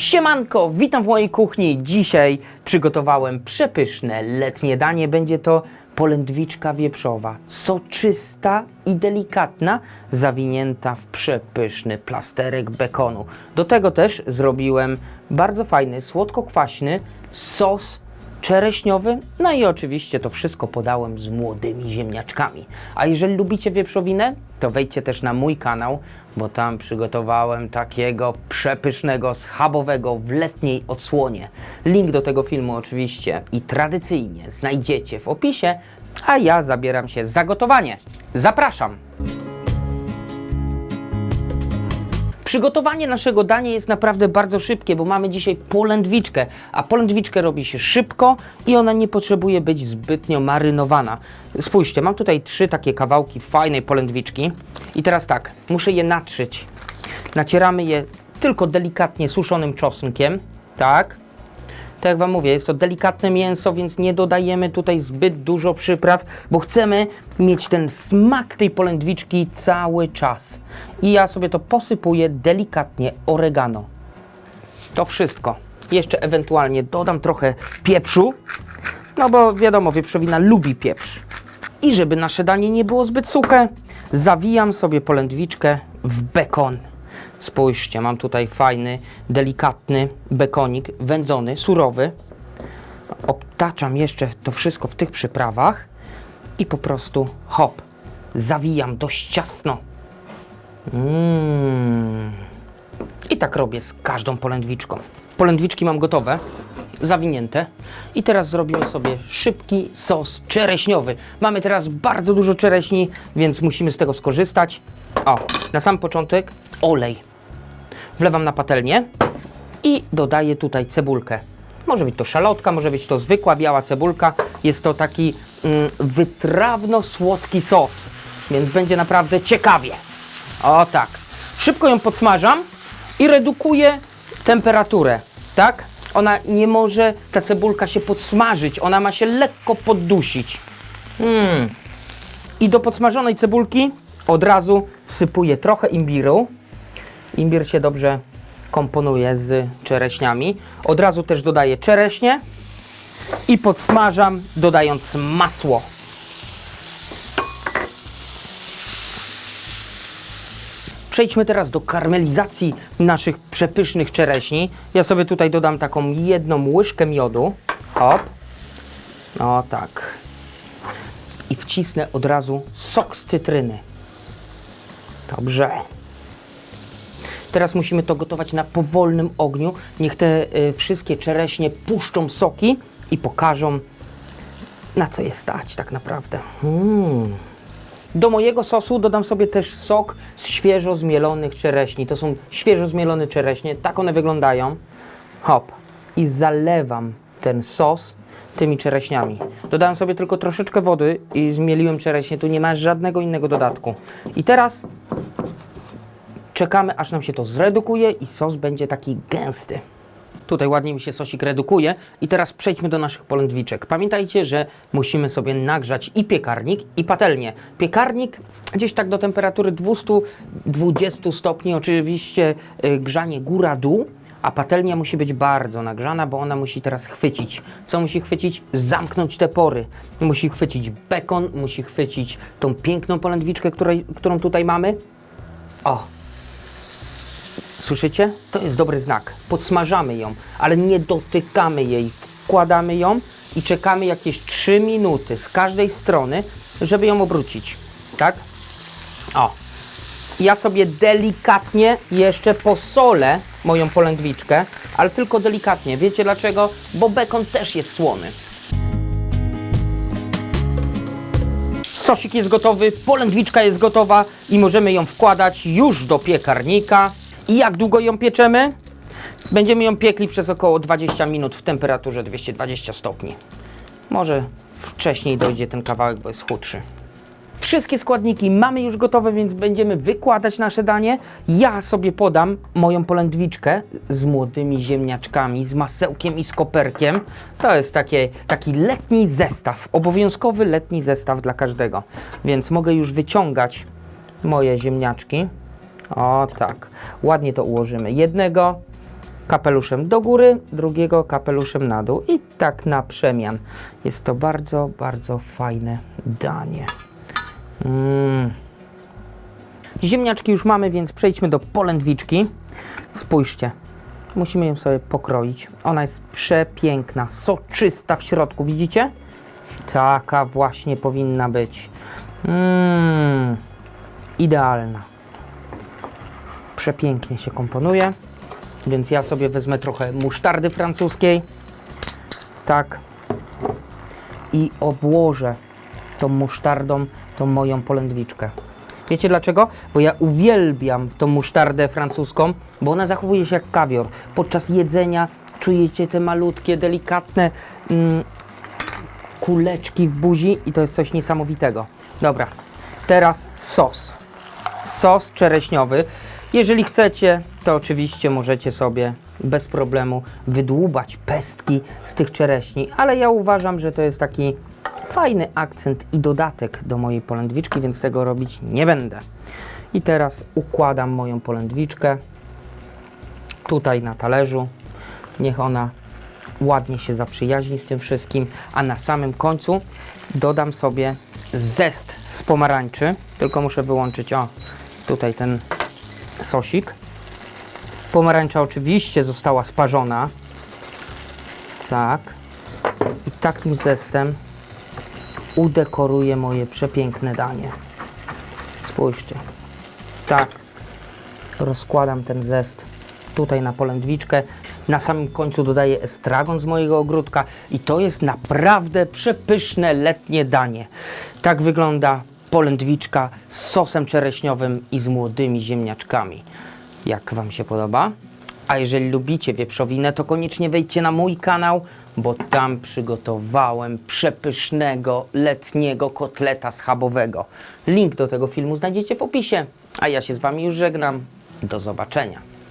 Siemanko, witam w mojej kuchni. Dzisiaj przygotowałem przepyszne letnie danie. Będzie to polędwiczka wieprzowa, soczysta i delikatna, zawinięta w przepyszny plasterek bekonu. Do tego też zrobiłem bardzo fajny, słodko-kwaśny sos czereśniowy, no i oczywiście to wszystko podałem z młodymi ziemniaczkami. A jeżeli lubicie wieprzowinę, to wejdźcie też na mój kanał, bo tam przygotowałem takiego przepysznego schabowego w letniej odsłonie. Link do tego filmu oczywiście i tradycyjnie znajdziecie w opisie, a ja zabieram się za gotowanie. Zapraszam! Przygotowanie naszego dania jest naprawdę bardzo szybkie, bo mamy dzisiaj polędwiczkę, a polędwiczkę robi się szybko i ona nie potrzebuje być zbytnio marynowana. Spójrzcie, mam tutaj trzy takie kawałki fajnej polędwiczki i teraz tak, muszę je natrzeć. Nacieramy je tylko delikatnie suszonym czosnkiem, tak? Tak jak Wam mówię, jest to delikatne mięso, więc nie dodajemy tutaj zbyt dużo przypraw, bo chcemy mieć ten smak tej polędwiczki cały czas. I ja sobie to posypuję delikatnie oregano. To wszystko. Jeszcze ewentualnie dodam trochę pieprzu, no bo wiadomo, wieprzowina lubi pieprz. I żeby nasze danie nie było zbyt suche, zawijam sobie polędwiczkę w bekon. Spójrzcie, mam tutaj fajny, delikatny bekonik, wędzony, surowy. Obtaczam jeszcze to wszystko w tych przyprawach i po prostu hop, zawijam dość ciasno. Mmm. I tak robię z każdą polędwiczką. Polędwiczki mam gotowe, zawinięte. I teraz zrobimy sobie szybki sos czereśniowy. Mamy teraz bardzo dużo czereśni, więc musimy z tego skorzystać. O, na sam początek olej. Wlewam na patelnię i dodaję tutaj cebulkę. Może być to szalotka, może być to zwykła biała cebulka. Jest to taki mm, wytrawno-słodki sos, więc będzie naprawdę ciekawie. O tak. Szybko ją podsmażam i redukuję temperaturę, tak? Ona nie może, ta cebulka się podsmażyć, ona ma się lekko poddusić. Mm. I do podsmażonej cebulki od razu wsypuję trochę imbiru. Imbir się dobrze komponuje z czereśniami. Od razu też dodaję czereśnie i podsmażam dodając masło. Przejdźmy teraz do karmelizacji naszych przepysznych czereśni. Ja sobie tutaj dodam taką jedną łyżkę miodu. Hop. O tak. I wcisnę od razu sok z cytryny. Dobrze. Teraz musimy to gotować na powolnym ogniu. Niech te y, wszystkie czereśnie puszczą soki i pokażą, na co je stać tak naprawdę. Mm. Do mojego sosu dodam sobie też sok z świeżo zmielonych czereśni. To są świeżo zmielone czereśnie, tak one wyglądają. Hop. I zalewam ten sos tymi czereśniami. Dodałem sobie tylko troszeczkę wody i zmieliłem czereśnie. Tu nie ma żadnego innego dodatku. I teraz czekamy, aż nam się to zredukuje i sos będzie taki gęsty. Tutaj ładnie mi się sosik redukuje i teraz przejdźmy do naszych polędwiczek. Pamiętajcie, że musimy sobie nagrzać i piekarnik, i patelnię. Piekarnik gdzieś tak do temperatury 220 stopni, oczywiście y, grzanie góra-dół, a patelnia musi być bardzo nagrzana, bo ona musi teraz chwycić. Co musi chwycić? Zamknąć te pory. Musi chwycić bekon, musi chwycić tą piękną polędwiczkę, której, którą tutaj mamy. O, Słyszycie? To jest dobry znak. Podsmażamy ją, ale nie dotykamy jej. Wkładamy ją i czekamy jakieś 3 minuty z każdej strony, żeby ją obrócić. Tak? O. Ja sobie delikatnie jeszcze posolę moją polędwiczkę, ale tylko delikatnie. Wiecie dlaczego? Bo bekon też jest słony. Sosik jest gotowy, polędwiczka jest gotowa i możemy ją wkładać już do piekarnika. I jak długo ją pieczemy? Będziemy ją piekli przez około 20 minut w temperaturze 220 stopni. Może wcześniej dojdzie ten kawałek, bo jest chudszy. Wszystkie składniki mamy już gotowe, więc będziemy wykładać nasze danie. Ja sobie podam moją polędwiczkę z młodymi ziemniaczkami, z masełkiem i z koperkiem. To jest takie, taki letni zestaw, obowiązkowy letni zestaw dla każdego. Więc mogę już wyciągać moje ziemniaczki. O tak, ładnie to ułożymy. Jednego, kapeluszem do góry, drugiego kapeluszem na dół i tak na przemian. Jest to bardzo, bardzo fajne danie. Mm. Ziemniaczki już mamy, więc przejdźmy do polędwiczki. Spójrzcie, musimy ją sobie pokroić. Ona jest przepiękna, soczysta w środku, widzicie? Taka właśnie powinna być. Mmm, idealna. Przepięknie się komponuje. Więc ja sobie wezmę trochę musztardy francuskiej. Tak. I obłożę tą musztardą tą moją polędwiczkę. Wiecie dlaczego? Bo ja uwielbiam tą musztardę francuską, bo ona zachowuje się jak kawior. Podczas jedzenia czujecie te malutkie, delikatne mm, kuleczki w buzi i to jest coś niesamowitego. Dobra, teraz sos. Sos czereśniowy. Jeżeli chcecie, to oczywiście możecie sobie bez problemu wydłubać pestki z tych czereśni, ale ja uważam, że to jest taki fajny akcent i dodatek do mojej polędwiczki, więc tego robić nie będę. I teraz układam moją polędwiczkę tutaj na talerzu. Niech ona ładnie się zaprzyjaźni z tym wszystkim, a na samym końcu dodam sobie zest z pomarańczy, tylko muszę wyłączyć, o, tutaj ten sosik. Pomarańcza oczywiście została sparzona. Tak. I takim zestem udekoruję moje przepiękne danie. Spójrzcie. Tak. Rozkładam ten zest tutaj na polędwiczkę. Na samym końcu dodaję estragon z mojego ogródka i to jest naprawdę przepyszne letnie danie. Tak wygląda polędwiczka z sosem czereśniowym i z młodymi ziemniaczkami. Jak Wam się podoba? A jeżeli lubicie wieprzowinę, to koniecznie wejdźcie na mój kanał, bo tam przygotowałem przepysznego letniego kotleta schabowego. Link do tego filmu znajdziecie w opisie. A ja się z Wami już żegnam. Do zobaczenia.